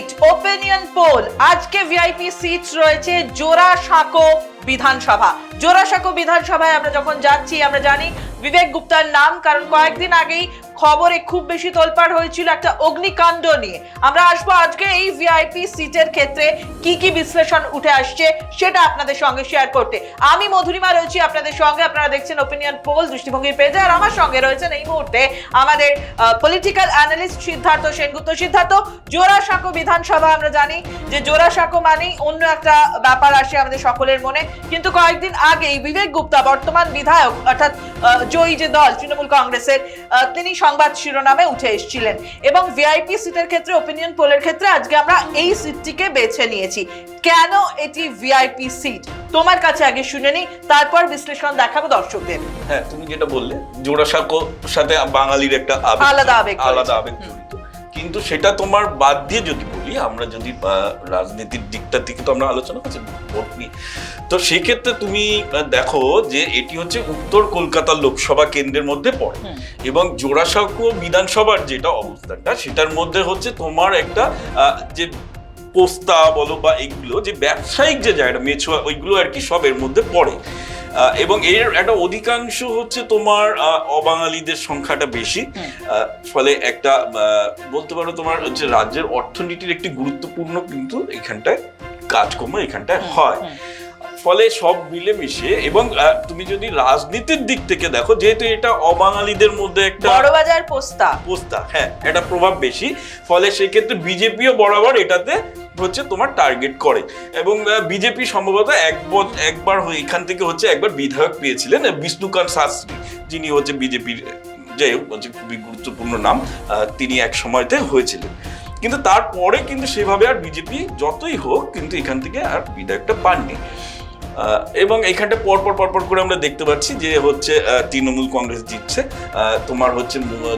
Seat opinion poll আজকে VIP seat রয়েছে জোড়া সাঁকো বিধানসভা। জোড়া সাঁকো বিধানসভায় আমরা যখন যাচ্ছি, আমরা জানি বিবেক গুপ্তার নাম, কারণ কয়েকদিন আগেই খবরে খুব বেশি তোলপাড় হয়েছিল একটা অগ্নিকাণ্ড নিয়ে। আমরা আসব আজকে এই ভিআইপি সিটের ক্ষেত্রে কি কি বিশ্লেষণ উঠে আসছে সেটা আপনাদের সঙ্গে শেয়ার করতে। আমি মধুরিমা রয়েছি আপনাদের সঙ্গে, আপনারা দেখছেন ওপিনিয়ন পোল দৃষ্টিভঙ্গির পেজে আর আমার সঙ্গে রয়েছেন এই মুহূর্তে আমাদের পলিটিক্যাল অ্যানালিস্ট সিদ্ধার্থ সেনগুপ্ত। সিদ্ধার্থ, জোড়াসাঁকো বিধানসভা আমরা জানি যে জোড়াসাঁকো মানেই অন্য একটা ব্যাপার আসে আমাদের সকলের মনে। কিন্তু কয়েকদিন আগেই বিবেক গুপ্তা, বর্তমান বিধায়ক, অর্থাৎ জয়ী যে দল, তৃণমূল কংগ্রেসের তিনি সংবাদ শিরোনামে উঠে এসেছিলেন। এবং ভিআইপি সিটের ক্ষেত্রে ওপিনিয়ন পোলের ক্ষেত্রে আজকে আমরা এই সিটটিকে বেছে নিয়েছি। কেন এটি ভিআইপি সিট তোমার কাছে আগে শুনে নিই তারপর বিশ্লেষণ দেখাবো দর্শকদের। হ্যাঁ তুমি যেটা বললে জোড়াসাঁকোর সাথে বাঙালির একটা আলাদা আবেগ আলাদা আবেগ জড়িত। কিন্তু সেটা তোমার বাদ দিয়ে যদি বলি আমরা যদি রাজনীতির দিকটা থেকে তো আমরা আলোচনা করছি ভোট নিয়ে। তো সেই ক্ষেত্রে তুমি দেখো যে এটি হচ্ছে উত্তর কলকাতা লোকসভা কেন্দ্রের মধ্যে পড়ে। এবং জোড়াসাঁকো বিধানসভার যেটা অবস্থানটা সেটার মধ্যে হচ্ছে তোমার একটা আহ, যে পোস্তা বলো বা এগুলো যে ব্যবসায়িক যে জায়গাটা মেছুয়া ওইগুলো আর কি সব এর মধ্যে পড়ে। এবং এর একটা অধিকাংশ হচ্ছে তোমার অবাঙালিদের সংখ্যাটা বেশি। ফলে একটা বলতে পারো তোমার হচ্ছে রাজ্যের অর্থনীতির একটি গুরুত্বপূর্ণ কিন্তু এখানটায় কাজকর্ম এখানটায় হয়। ফলে সব মিলেমিশে এবং আহ, তুমি যদি রাজনীতির দিক থেকে দেখো যেহেতু এটা অবাঙালিদের মধ্যে একটা বড়বাজার পোস্তা পোস্তা হ্যাঁ এটা প্রভাব বেশি। ফলে সেক্ষেত্রে বিজেপিও বরাবর এটাতে হচ্ছে তোমার টার্গেট করে। এবং বিজেপি সম্ভবত এক একবার এখান থেকে হচ্ছে একবার বিধায়ক পেয়েছিলেন বিষ্ণুকান্ত শাস্ত্রী। যিনি হচ্ছে বিজেপির যাই হোক, হচ্ছে খুবই গুরুত্বপূর্ণ নাম তিনি এক সময়তে হয়েছিলেন। কিন্তু তারপরে কিন্তু সেভাবে আর বিজেপি যতই হোক কিন্তু এখান থেকে আর বিধায়কটা পাননি। এবং এখানটা পরপর পরপর করে আমরা দেখতে পাচ্ছি যে হচ্ছে তৃণমূল কংগ্রেস জিতছে। তোমার হচ্ছে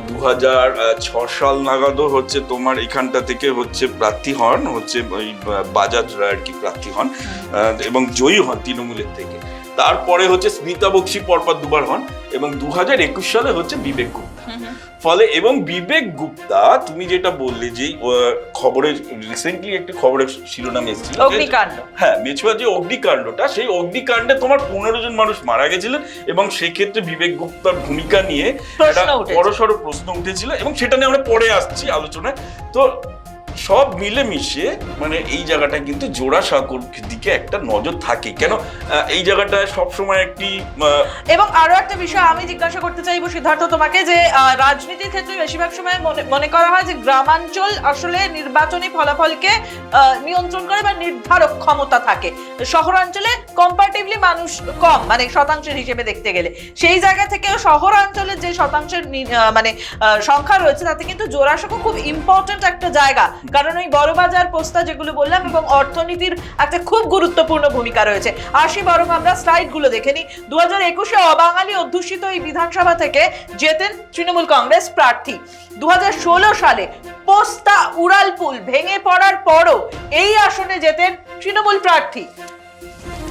দু হাজার ছ সাল নাগাদও হচ্ছে তোমার এখানটা থেকে হচ্ছে প্রার্থী হন হচ্ছে ওই বাজাজ আর কি প্রার্থী হন এবং জয়ী হন তৃণমূলের থেকে। তারপরে হচ্ছে স্মিতা বক্সি পরপর দুবার হন এবং দু হাজার একুশ সালে হচ্ছে বিবেক গুপ্তা। ফলে এবং বিবেক গুপ্তা তুমি যেটা বললে যে খবরের খবরে রিসেন্টলি একটি খবরের শিরোনাম এসেছিল অগ্নিকাণ্ড। হ্যাঁ মেছুয়া যে অগ্নিকাণ্ডটা সেই অগ্নিকাণ্ডে তোমার পনেরো জন মানুষ মারা গেছিল এবং সেক্ষেত্রে বিবেক গুপ্তার ভূমিকা নিয়ে একটা বড়সড় বড় সড়ো প্রশ্ন উঠেছিল এবং সেটা নিয়ে আমরা পরে আসছি আলোচনায়। তো সব মিলেমিশে মানে এই জায়গাটা কিন্তু জোড়া সাঁকোর দিকে একটা নজর থাকে। কেন? এই জায়গাটায় সবসময় একটি এবং আরও একটা বিষয় আমি জিজ্ঞাসা করতে চাইব সিদ্ধার্থ তোমাকে যে রাজনীতির ক্ষেত্রে বেশিরভাগ সময় মনে- করা হয় যে গ্রামাঞ্চল আসলে নির্বাচনী ফলাফলকে নিয়ন্ত্রণ করে বা নির্ধারক ক্ষমতা থাকে। শহরাঞ্চলে কম্পারেটিভলি মানুষ কম মানে শতাংশের হিসেবে দেখতে গেলে। সেই জায়গা থেকেও শহরাঞ্চলের যে শতাংশের মানে সংখ্যা রয়েছে, তাতে কিন্তু জোড়াসাঁকো খুব ইম্পর্টেন্ট একটা জায়গা। কারণ ওই বড়বাজার পোস্তা যেগুলো বললাম এবং অর্থনীতির একটা খুব গুরুত্বপূর্ণ ভূমিকা রয়েছে। আসি, বরং আমরা স্লাইডগুলো দেখে নিই। দু হাজার একুশে অবাঙালি অধ্যুষিত এই বিধানসভা থেকে জেতেন তৃণমূল কংগ্রেস প্রার্থী। দু হাজার ষোলো সালে পোস্তা উড়ালপুল ভেঙে পড়ার পরও এই আসনে জেতেন তৃণমূল প্রার্থী।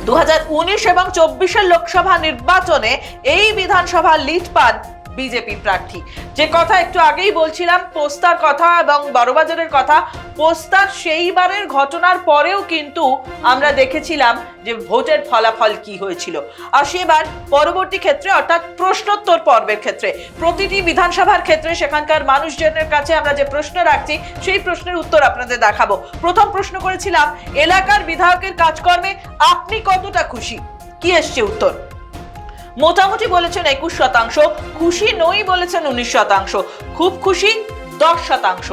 দু হাজার উনিশ এবং চব্বিশের লোকসভা নির্বাচনে এই বিধানসভা লিড পান বিজেপি প্রার্থী। যে কথা একটু আগেই বলছিলাম, পোস্তার কথা এবং বড়বাজারের কথা, পোস্তার সেইবারের ঘটনার পরেও কিন্তু আমরা দেখেছিলাম যে ভোটের ফলাফল কি হয়েছিল। আর সেবার পরবর্তী ক্ষেত্রে, অর্থাৎ প্রশ্নোত্তর পর্বের ক্ষেত্রে, প্রতিটি বিধানসভার ক্ষেত্রে সেখানকার মানুষজনের কাছে আমরা যে প্রশ্ন রাখছি, সেই প্রশ্নের উত্তর আপনাদের দেখাবো। প্রথম প্রশ্ন করেছিলাম, এলাকার বিধায়কের কাজকর্মে আপনি কতটা খুশি? কি এসছে উত্তর? মোটামুটি বলেছেন একুশ শতাংশ, খুশি নই বলেছেন উনিশ শতাংশ, খুব খুশি দশ শতাংশ,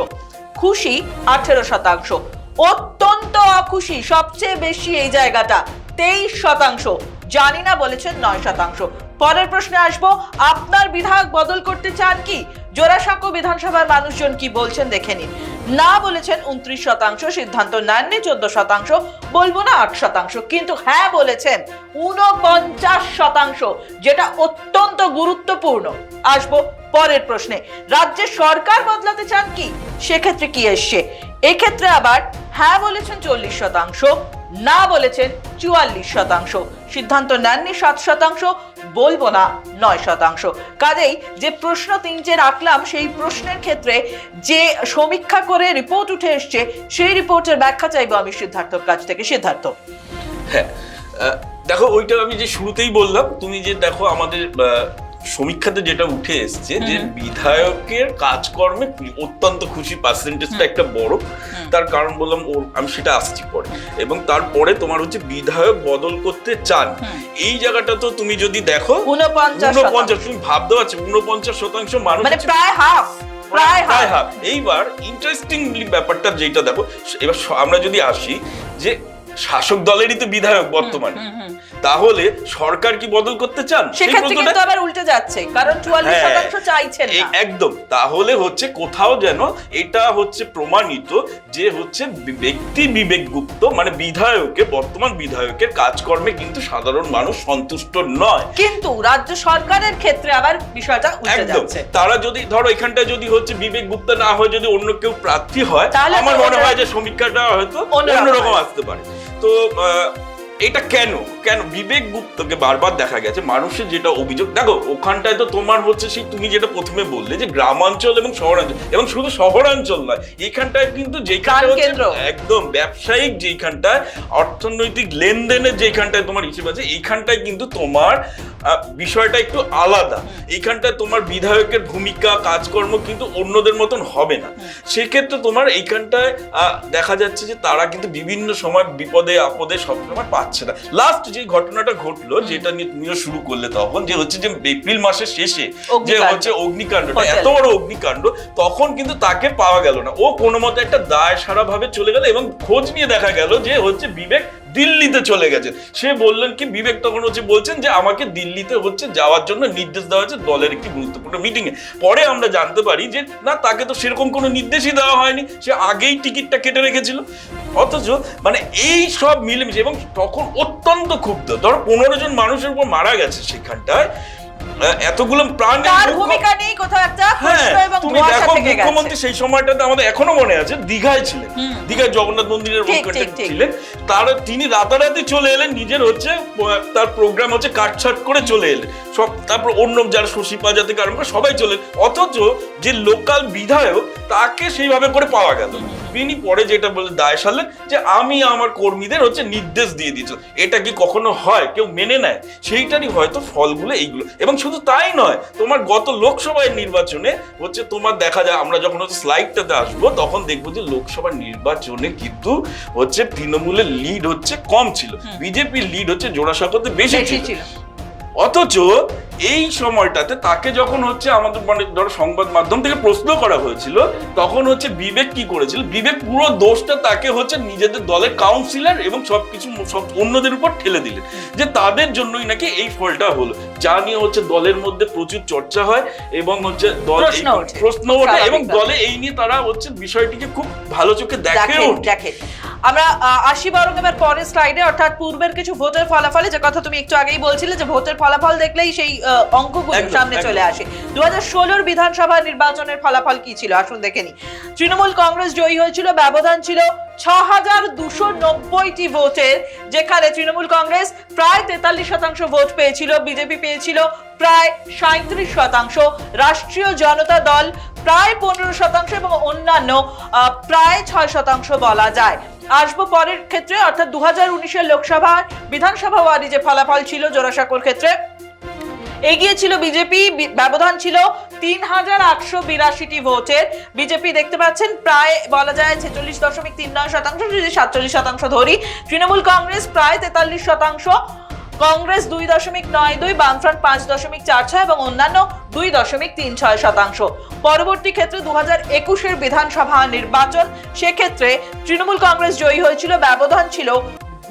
খুশি আঠেরো শতাংশ, অত্যন্ত অখুশি, সবচেয়ে বেশি এই জায়গাটা, তেইশ শতাংশ, জানি না বলেছেন নয় শতাংশ। পরের প্রশ্নে আসব, আপনার বিধায়ক বদল করতে চান কি? জোড়াসাঁকো বিধানসভার মানুষজন কি বলছেন দেখে নিন। না বলেছেন উনত্রিশ শতাংশ, সিদ্ধান্ত নেননি চোদ্দ শতাংশ, বলব না আট শতাংশ, কিন্তু হ্যাঁ বলেছেন উনপঞ্চাশ শতাংশ, যেটা অত্যন্ত গুরুত্বপূর্ণ। আসব পরের প্রশ্নে। রাজ্যের সরকার বদলাতে চান কি? সেক্ষেত্রে কি এসছে? এক্ষেত্রে আবার হ্যাঁ বলেছেন চল্লিশ শতাংশ, না বলেছেন চুয়াল্লিশ শতাংশ। সিদ্ধান্ত নেননি সাত শতাংশ বলব না নয় শতাংশ। কাজেই যে প্রশ্ন তিন তিনটে রাখলাম, সেই প্রশ্নের ক্ষেত্রে যে সমীক্ষা করে রিপোর্ট উঠে এসছে, সেই রিপোর্টের ব্যাখ্যা চাইব আমি সিদ্ধার্থর কাছ থেকে। সিদ্ধার্থ। হ্যাঁ দেখো, ওইটা আমি যে শুরুতেই বললাম, তুমি যে দেখো আমাদের সমীক্ষাতে যেটা উঠে এসছে যে বিধায়কের কাজকর্মে অত্যন্ত খুশি পার্সেন্টেজটা একটা বড়। তার কারণ বললাম ওর আমি সেটা আসছি পরে। এবং তারপরে তোমার হচ্ছে বিধায়ক বদল করতে চান। এই জায়গাটা তো তুমি যদি দেখো উনপঞ্চাশ উনপঞ্চাশ তুমি ভাবতে পারছ উনপঞ্চাশ শতাংশ মানুষ মানে প্রায় হাফ প্রায় প্রায় হাফ হাফ এইবার ইন্টারেস্টিংলি ব্যাপারটা যেটা দেখো এবার আমরা যদি আসি যে শাসক দলেরই তো বিধায়ক বর্তমানে। তাহলে সরকার কি বদল করতে চান? সেক্ষেত্রে কিন্তু আবার উল্টে যাচ্ছে কারণ চুয়াল্লিশ হ্যাঁ, শতাংশ চাইছেন না। একদম। তাহলে হচ্ছে কোথাও যেন এটা হচ্ছে প্রমাণিত যে হচ্ছে ব্যক্তি বিবেক গুপ্ত মানে বিধায়কে বর্তমান বিধায়কের কাজকর্মে কিন্তু সাধারণ মানুষ সন্তুষ্ট নয়। কিন্তু রাজ্য সরকারের ক্ষেত্রে আবার বিষয়টা উল্টে যাচ্ছে। তারা যদি ধরো এখানটা যদি হচ্ছে বিবেক গুপ্ত না হয় যদি অন্য কেউ প্রার্থী হয় তাহলে আমার মনে হয় যে সমীক্ষাটা হয়তো অন্যরকম আসতে পারে। তো আহ, এটা কেন? কেন? বিবেক গুপ্তকে বারবার দেখা গেছে মানুষের যেটা অভিযোগ। দেখো ওখানটায় তো তোমার হচ্ছে সেই তুমি যেটা প্রথমে বললে যে গ্রামাঞ্চল এবং শহরাঞ্চল এবং শুধু শহরাঞ্চল নয় এখানটায় কিন্তু একদম ব্যবসায়িক যেখানটায় অর্থনৈতিক লেনদেনের যেখানটায় তোমার হিসেব আছে এইখানটায় কিন্তু তোমার বিষয়টা একটু আলাদা। এইখানটায় তোমার বিধায়কের ভূমিকা কাজকর্ম কিন্তু অন্যদের মতন হবে না। সেক্ষেত্রে তোমার এইখানটায় দেখা যাচ্ছে যে তারা কিন্তু বিভিন্ন সময় বিপদে আপদে সবসময় পাচ্ছে। না। লাস্ট যে ঘটনাটা ঘটলো যেটা নিয়ে তুমিও শুরু করলে তখন যে হচ্ছে যে এপ্রিল মাসের শেষে যে হচ্ছে অগ্নিকাণ্ডটা এত বড় অগ্নিকাণ্ড তখন কিন্তু তাকে পাওয়া গেল না। ও কোনো মতে একটা দায় সারা ভাবে চলে গেল এবং খোঁজ নিয়ে দেখা গেল যে হচ্ছে বিবেক দিল্লিতে চলে গেছেন সে বললেন কি, বিবেক তখন হচ্ছে বলছেন যে, আমাকে দিল্লিতে হচ্ছে যাওয়ার জন্য নির্দেশ দেওয়া হয়েছে দলের একটি গুরুত্বপূর্ণ মিটিংয়ে পরে আমরা জানতে পারি যে, না, তাকে তো সেরকম কোনো নির্দেশই দেওয়া হয়নি। সে আগেই টিকিটটা কেটে রেখেছিল। অথচ মানে এই সব মিলেমিশে এবং তখন অত্যন্ত ক্ষুব্ধ। ধরো, পনেরো জন মানুষের উপর মারা গেছে সেখানটায়। এতগুলো প্রাণ তার ভূমিকা নেই কোথাও একটা হ্যাঁ প্রশ্ন এবং তুমি দেখো মুখ্যমন্ত্রী সেই সময়টাতে আমাদের এখনও মনে আছে দীঘায় ছিলেন দীঘায় জগন্নাথ মন্দিরের। ছিলেন তার তিনি রাতারাতি চলে এলেন নিজের হচ্ছে তার প্রোগ্রাম হচ্ছে কাটছাট করে চলে এলেন সব তারপর অন্য যারা শশী পাজা থেকে আরম্ভ সবাই চলে। অথচ যে লোকাল বিধায়ক তাকে সেইভাবে করে পাওয়া গেল। তিনি পরে যেটা বলে দায় সারলেন যে আমি আমার কর্মীদের হচ্ছে নির্দেশ দিয়ে দিয়েছি। এটা কি কখনো হয়? কেউ মেনে নেয়? সেইটারই হয়তো ফলগুলো এইগুলো। এবং শুধু তাই নয় তোমার গত লোকসভায় নির্বাচনে হচ্ছে তোমার দেখা যায় আমরা যখন হচ্ছে স্লাইডটাতে আসব তখন দেখব যে লোকসভা নির্বাচনে কিন্তু হচ্ছে তৃণমূলের লিড হচ্ছে কম ছিল। বিজেপির লিড হচ্ছে জোড়াসাঁকোতে বেশি ছিল। অথচ এই সময়টাতে তাকে যখন হচ্ছে আমাদের মানে ধরো সংবাদ মাধ্যম থেকে প্রশ্ন করা হয়েছিল, তখন হচ্ছে বিবেক কি করেছিল? বিবেক পুরো দোষটা তাকে হচ্ছে নিজেদের দলের কাউন্সিলর এবং সবকিছু, সব অন্যদের উপর ঠেলে দিলেন। যে তাদের জন্যই নাকি এই ফলটা হলো। যা নিয়ে হচ্ছে দলের মধ্যে প্রচুর চর্চা হয় এবং হচ্ছে দল প্রশ্ন ওঠে। এবং দলে এই নিয়ে তারা হচ্ছে বিষয়টিকে খুব ভালো চোখে দেখেও দেখেন দেখেন আমরা আসি বরং এবার পরের স্লাইডে অর্থাৎ পূর্বের কিছু ভোটের ফলাফলে যে কথা তুমি একটু আগেই বলছিলে যে ভোটের ফলাফল দেখলেই সেই অঙ্কগুলো সামনে চলে আসে। দু হাজার বিধানসভা নির্বাচনের ফলাফল কি ছিল? আসুন দেখে নি তৃণমূল কংগ্রেস জয়ী হয়েছিল ব্যবধান ছিল ছ হাজার দুশো নব্বইটি ভোটের যেখানে তৃণমূল কংগ্রেস প্রায় তেতাল্লিশ শতাংশ ভোট পেয়েছিল বিজেপি পেয়েছিল প্রায় সাঁত্রিশ শতাংশ। রাষ্ট্রীয় জনতা দল প্রায় পনেরো শতাংশ এবং অন্যান্য প্রায় ছয় শতাংশ বলা যায়। আসব পরের ক্ষেত্রে, অর্থাৎ দু হাজার উনিশের লোকসভা, বিধানসভা ওয়ারি যে ফলাফল ছিল জোড়াসাঁকোর ক্ষেত্রে, এগিয়ে ছিল বিজেপি ব্যবধান ছিল তিন হাজার আটশো বিরাশিটি ভোটের। বিজেপি দেখতে পাচ্ছেন, প্রায় বলা যায় ছেচল্লিশ দশমিক তিন নয় শতাংশ, যদি সাতচল্লিশ শতাংশ ধরি, তৃণমূল কংগ্রেস প্রায় তেতাল্লিশ শতাংশ কংগ্রেস দুই দশমিক নয় দুই, বামফ্রন্ট পাঁচ দশমিক চার ছয় এবং অন্যান্য দুই দশমিক তিন ছয় শতাংশ। পরবর্তী ক্ষেত্রে দু হাজার একুশের বিধানসভা নির্বাচন, সেক্ষেত্রে তৃণমূল কংগ্রেস জয়ী হয়েছিল, ব্যবধান ছিল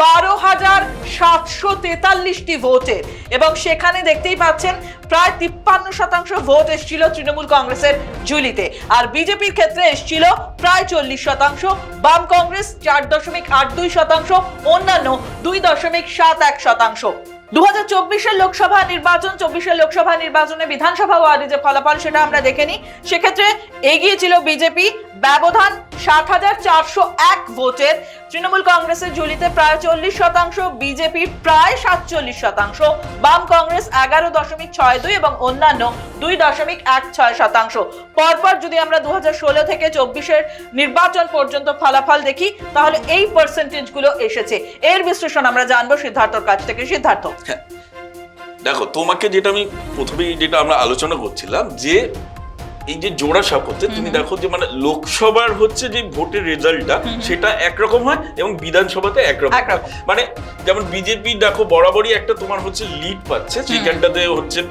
বারো হাজার সাতশো তেতাল্লিশটি ভোটের এবং সেখানে দেখতেই পাচ্ছেন, প্রায় তিপ্পান্ন শতাংশ ভোট এসেছিল তৃণমূল কংগ্রেসের ঝুলিতে। আর বিজেপির ক্ষেত্রে এসেছিল প্রায় চল্লিশ শতাংশ, বাম কংগ্রেস চার দশমিক আট দুই শতাংশ, অন্যান্য দুই দশমিক সাত এক শতাংশ। দু হাজার লোকসভা নির্বাচন, চব্বিশের লোকসভা নির্বাচনে বিধানসভা ওয়ার্ডে যে ফলাফল সেটা আমরা দেখে নিই। সেক্ষেত্রে এগিয়ে ছিল বিজেপি, ব্যবধান সাত হাজার চারশো এক ভোটের। তৃণমূল কংগ্রেসের ঝুলিতে প্রায় চল্লিশ শতাংশ, বিজেপি প্রায় সাতচল্লিশ শতাংশ, বাম কংগ্রেস এগারো দশমিক ছয় দুই এবং অন্যান্য দুই দশমিক এক ছয় শতাংশ। পরপর যদি আমরা দু ষোলো থেকে চব্বিশের নির্বাচন পর্যন্ত ফলাফল দেখি, তাহলে এই পার্সেন্টেজগুলো এসেছে। এর বিশ্লেষণ আমরা জানব সিদ্ধার্থর কাছ থেকে। সিদ্ধার্থ। দেখো তোমাকে যেটা আমি প্রথমেই যেটা আমরা আলোচনা করছিলাম যে এই যে জোড়া সাপথে তুমি দেখো যে মানে লোকসভার হচ্ছে যে ভোটের রেজাল্টটা সেটা একরকম হয় এবং বিধানসভাতে একরকম মানে যেমন বিজেপি দেখো বরাবরই একটা তোমার হচ্ছে লিড পাচ্ছে সেইখানটাতে হচ্ছে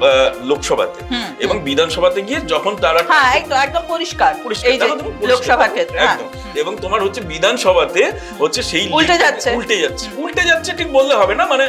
লোকসভাতে। এবং বিধানসভাতে গিয়ে যখন তারা হ্যাঁ একদম পরিষ্কার। লোকসভার ক্ষেত্রে হ্যাঁ। এবং তোমার হচ্ছে বিধানসভাতে হচ্ছে সেই উল্টে যাচ্ছে। উল্টে যাচ্ছে। উল্টে যাচ্ছে ঠিক বললে হবে না মানে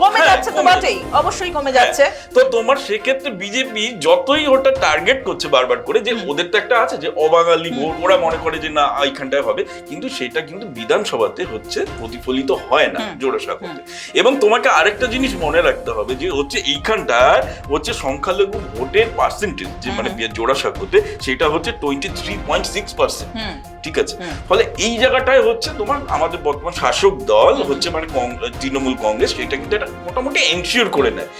কমে হ্যাঁ, যাচ্ছে তো বটেই অবশ্যই কমে যাচ্ছে। হ্যাঁ, তো তোমার সেক্ষেত্রে বিজেপি যতই ওটা টার্গেট করছে বারবার করে যে ওদের তো একটা আছে যে অবাঙালি ভোট ওরা মনে করে যে না এইখানটায় হবে। কিন্তু সেটা কিন্তু বিধানসভাতে হচ্ছে প্রতিফলিত হয় না জোড়াসা করতে এবং তোমাকে আরেকটা জিনিস মনে রাখতে হবে যে হচ্ছে এইখানটায় হচ্ছে সংখ্যালঘু ভোটের পার্সেন্টেজ যে মানে জোড়াসা করতে সেটা হচ্ছে twenty three point six percent ঠিক আছে? ফলে এই জায়গাটায় হচ্ছে তোমার আমাদের বর্তমান শাসক দল হচ্ছে মানে তৃণমূল কংগ্রেস এটা কিন্তু মোটামুটি এনশিওর করে নেয়।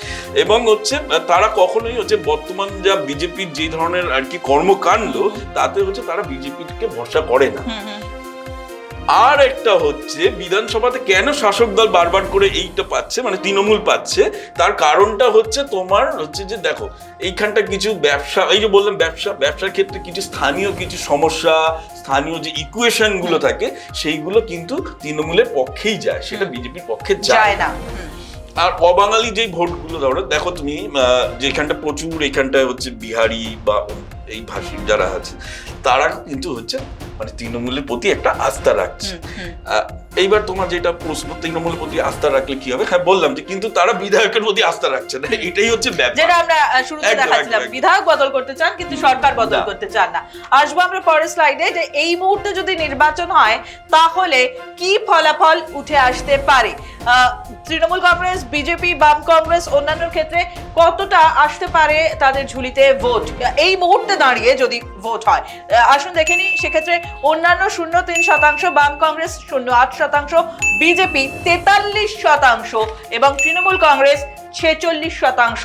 এবং হচ্ছে তারা কখনোই হচ্ছে বর্তমান যা বিজেপির যে ধরনের আর কি কর্মকাণ্ড তাতে হচ্ছে তারা বিজেপিকে ভরসা করে না। আর একটা হচ্ছে বিধানসভাতে কেন শাসক দল বারবার করে এইটা পাচ্ছে মানে তৃণমূল পাচ্ছে তার কারণটা হচ্ছে তোমার হচ্ছে যে দেখো এইখানটা কিছু ব্যবসা এই যে বললাম ব্যবসা ব্যবসার ক্ষেত্রে কিছু স্থানীয় কিছু সমস্যা স্থানীয় যে ইকুয়েশনগুলো থাকে সেইগুলো কিন্তু তৃণমূলের পক্ষেই যায় সেটা বিজেপির পক্ষে যায় না। আর অবাঙালি যে ভোটগুলো ধরো দেখো তুমি যেখানটা প্রচুর এখানটায় হচ্ছে বিহারি বা এই ভাষী যারা আছে তারা কিন্তু হচ্ছে মানে তৃণমূলের প্রতি একটা আস্থা রাখছে। এইবার তোমার যেটা প্রশ্ন তৃণমূলের প্রতি আস্থা রাখলে কি হবে? হ্যাঁ বললাম যে কিন্তু তারা বিধায়কের প্রতি আস্থা রাখছে না। এটাই হচ্ছে ব্যাপার। যেটা আমরা শুরুতে দেখাচ্ছিলাম। বিধায়ক বদল করতে চান কিন্তু সরকার বদল করতে চান না। আসব আমরা পরের স্লাইডে যে এই মুহূর্তে যদি নির্বাচন হয় তাহলে কি ফলাফল উঠে আসতে পারে? তৃণমূল কংগ্রেস, বিজেপি, বাম কংগ্রেস অন্যান্য ক্ষেত্রে কতটা আসতে পারে তাদের ঝুলিতে ভোট এই মুহূর্তে দাঁড়িয়ে যদি ভোট হয় আসুন দেখে নিই, সেক্ষেত্রে অন্যান্য শূন্য তিন শতাংশ, বাম কংগ্রেস শূন্য আট শতাংশ, বিজেপি তেতাল্লিশ শতাংশ এবং তৃণমূল কংগ্রেস ছেচল্লিশ শতাংশ।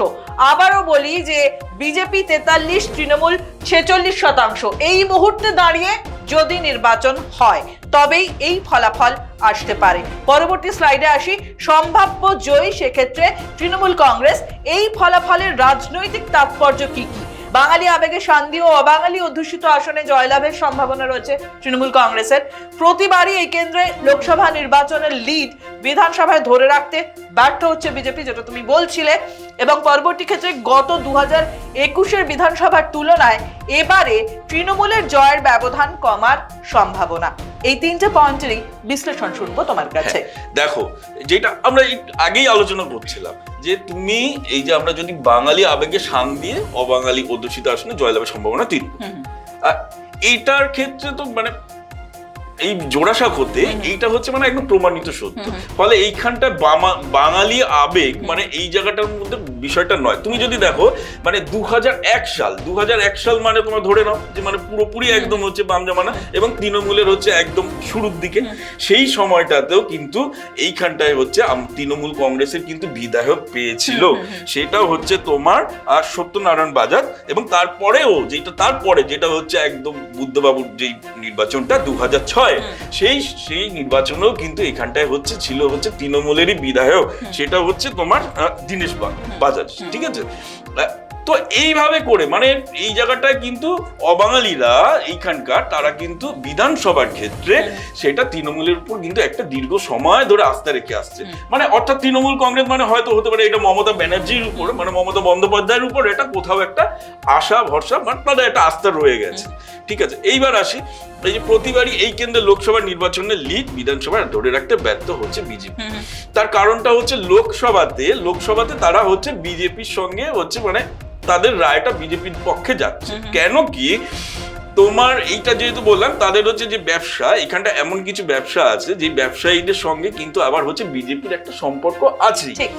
আবারও বলি যে বিজেপি তেতাল্লিশ, তৃণমূল ছেচল্লিশ শতাংশ। এই মুহূর্তে দাঁড়িয়ে যদি নির্বাচন হয়, তবেই এই ফলাফল আসতে পারে। পরবর্তী স্লাইডে আসি। সম্ভাব্য জয়ী সেক্ষেত্রে তৃণমূল কংগ্রেস এই ফলাফলের রাজনৈতিক তাৎপর্য কি কি? বাঙালি আবেগে শান্তি ও অবাঙালি অধ্যুষিত আসনে জয়লাভের সম্ভাবনা রয়েছে তৃণমূল কংগ্রেসের। প্রতিবারই এই কেন্দ্রে লোকসভা নির্বাচনের লিড বিধানসভায় ধরে রাখতে ব্যর্থ হচ্ছে বিজেপি, যেটা তুমি বলছিলে। এবং পরবর্তী ক্ষেত্রে গত দু হাজার একুশের বিধানসভার তুলনায় এবারে তৃণমূলের জয়ের ব্যবধান কমার সম্ভাবনা। এই তিনটা পয়েন্টেরই বিশ্লেষণ শুনব তোমার কাছে। হ্যাঁ, দেখো যেটা আমরা এই আগেই আলোচনা করছিলাম যে তুমি এই যে আমরা যদি বাঙালি আবেগে সান দিয়ে অবাঙালি অধ্যুষিত আসনে জয়লাভের সম্ভাবনা তিন। এটার এইটার ক্ষেত্রে তো মানে এই জোড়াসাক হতে এইটা হচ্ছে মানে একদম প্রমাণিত সত্য। ফলে এইখানটা বাঙালি আবেগ মানে এই জায়গাটার মধ্যে বিষয়টা নয়। তুমি যদি দেখো মানে দু হাজার এক সাল দু সাল মানে তোমার ধরে নাও যে মানে পুরোপুরি একদম হচ্ছে বাম জামানা এবং তৃণমূলের হচ্ছে একদম শুরুর দিকে। সেই সময়টাতেও কিন্তু এইখানটায় হচ্ছে তৃণমূল কংগ্রেসের কিন্তু বিধায়ক পেয়েছিল। সেটাও হচ্ছে তোমার আর সত্যনারায়ণ বাজার এবং তারপরেও যেটা তারপরে যেটা হচ্ছে একদম বুদ্ধবাবুর যেই নির্বাচনটা দু হাজার ছয় সেই সেই নির্বাচনেও কিন্তু এখানটায় হচ্ছে ছিল হচ্ছে তৃণমূলেরই বিধায়ক সেটা হচ্ছে তোমার দিনেশ বাজাজ বাজার ঠিক আছে? তো এইভাবে করে মানে এই জায়গাটায় কিন্তু অবাঙালিরা এইখানকার তারা কিন্তু বিধানসভার ক্ষেত্রে সেটা তৃণমূলের উপর কিন্তু একটা দীর্ঘ সময় ধরে আস্থা রেখে আসছে। মানে অর্থাৎ তৃণমূল কংগ্রেস মানে হয়তো হতে পারে এটা মমতা ব্যানার্জির উপর মানে মমতা বন্দ্যোপাধ্যায়ের উপর এটা কোথাও একটা আশা ভরসা মানে তাদের একটা আস্থা রয়ে গেছে। ঠিক আছে এইবার আসি এই যে প্রতিবারই এই কেন্দ্রে লোকসভা নির্বাচনের লিড বিধানসভায় ধরে রাখতে ব্যর্থ হচ্ছে বিজেপি। তার কারণটা হচ্ছে লোকসভাতে লোকসভাতে তারা হচ্ছে বিজেপির সঙ্গে হচ্ছে মানে তাদের রায়টা বিজেপির পক্ষে যাচ্ছে। কেন কি? তোমার এইটা যেহেতু বললাম তাদের হচ্ছে যে ব্যবসা এখানটা এমন কিছু ব্যবসা আছে যে ব্যবসায়ীদের সঙ্গে কিন্তু আবার হচ্ছে বিজেপির একটা সম্পর্ক আছে। ঠিক।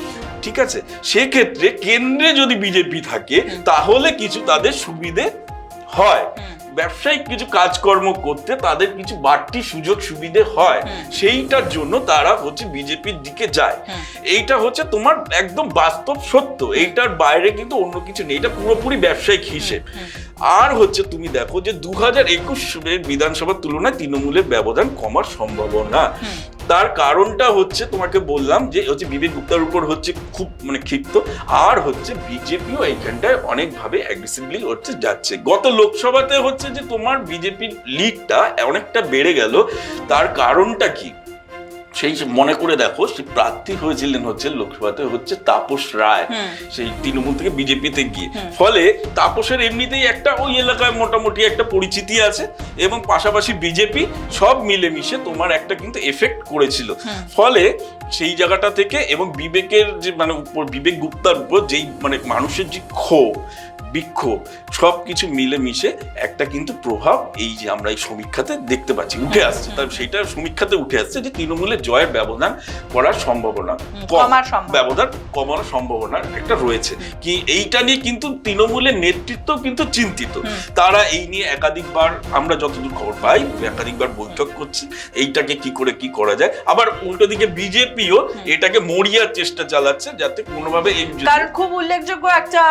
ঠিক আছে? সেক্ষেত্রে কেন্দ্রে যদি বিজেপি থাকে তাহলে কিছু তাদের সুবিধে হয়। ব্যবসায়িক কিছু কাজকর্ম করতে তাদের কিছু বাড়তি সুযোগ সুবিধে হয় সেইটার জন্য তারা হচ্ছে বিজেপির দিকে যায়। এইটা হচ্ছে তোমার একদম বাস্তব সত্য এইটার বাইরে কিন্তু অন্য কিছু নেই এটা পুরোপুরি ব্যবসায়িক হিসেব। আর হচ্ছে তুমি দেখো যে দু হাজার একুশ বিধানসভার তুলনায় তৃণমূলের ব্যবধান কমার সম্ভাবনা। তার কারণটা হচ্ছে তোমাকে বললাম যে হচ্ছে বিবেক গুপ্তার উপর হচ্ছে খুব মানে ক্ষিপ্ত, আর হচ্ছে বিজেপিও এইখানটায় অনেকভাবে অ্যাগ্রেসিভলি হচ্ছে যাচ্ছে। গত লোকসভাতে হচ্ছে যে তোমার বিজেপির লিগটা অনেকটা বেড়ে গেল, তার কারণটা কি? সেই মনে করে দেখো সেই প্রার্থী হয়েছিলেন হচ্ছে লোকসভাতে হচ্ছে তাপস রায়। সেই তৃণমূল থেকে বিজেপিতে গিয়ে। ফলে তাপসের এমনিতেই একটা ওই এলাকায় মোটামুটি একটা পরিচিতি আছে এবং পাশাপাশি বিজেপি সব মিলেমিশে তোমার একটা কিন্তু এফেক্ট করেছিল। ফলে সেই জায়গাটা থেকে এবং বিবেকের যে মানে উপর বিবেক গুপ্তার উপর যেই মানে মানুষের যে ক্ষোভ বিক্ষোভ সব কিছু মিলেমিশে একটা কিন্তু প্রভাব এই যে আমরা এই সমীক্ষাতে দেখতে পাচ্ছি উঠে আসছে। তার সেটা সমীক্ষাতে উঠে আসছে যে তৃণমূলের জয়ের ব্যবধান করার সম্ভাবনা কম। কমার সম্ভাবনা। ব্যবধান কমানোর সম্ভাবনা একটা রয়েছে। কি এইটা নিয়ে কিন্তু তৃণমূলের নেতৃত্ব কিন্তু চিন্তিত। তারা এই নিয়ে একাধিকবার আমরা যতদূর খবর পাই একাধিকবার বৈঠক করছে এইটাকে কি করে কি করা যায়? আবার উল্টো দিকে বিজেপিও এটাকে মরিয়ার চেষ্টা চালাচ্ছে যাতে কোনোভাবে এই কারণ খুব উল্লেখযোগ্য একটা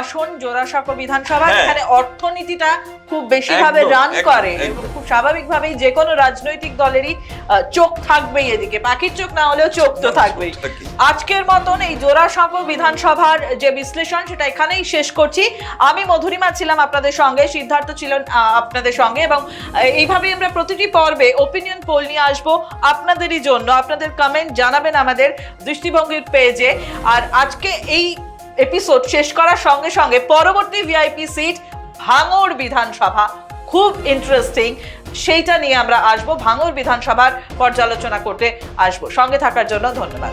আসন জোড়াসাঁকো বিধানসভা হ্যাঁ। এখানে অর্থনীতিটা খুব বেশি ভাবে রান করে। খুব স্বাভাবিকভাবেই যে কোনো রাজনৈতিক দলেরই চোখ থাকবেই এদিকে। পাখির চোখ না হলেও চোখ তো থাকবেই। থাকবে। আজকের মতন এই জোড়াসাঁকো বিধানসভার যে বিশ্লেষণ সেটা এখানেই শেষ করছি। আমি মধুরিমা ছিলাম আপনাদের সঙ্গে সিদ্ধার্থ ছিলেন আপনাদের সঙ্গে। এবং এইভাবেই আমরা প্রতিটি পর্বে ওপিনিয়ন পোল নিয়ে আসব আপনাদেরই জন্য। আপনাদের কমেন্ট জানাবেন আমাদের দৃষ্টিভঙ্গির পেজে আর আজকে এই এপিসোড শেষ করার সঙ্গে সঙ্গে পরবর্তী ভিআইপি সিট ভাঙড় বিধানসভা। খুব ইন্টারেস্টিং সেইটা নিয়ে আমরা আসব। ভাঙড় বিধানসভার পর্যালোচনা করতে আসব। সঙ্গে থাকার জন্য ধন্যবাদ।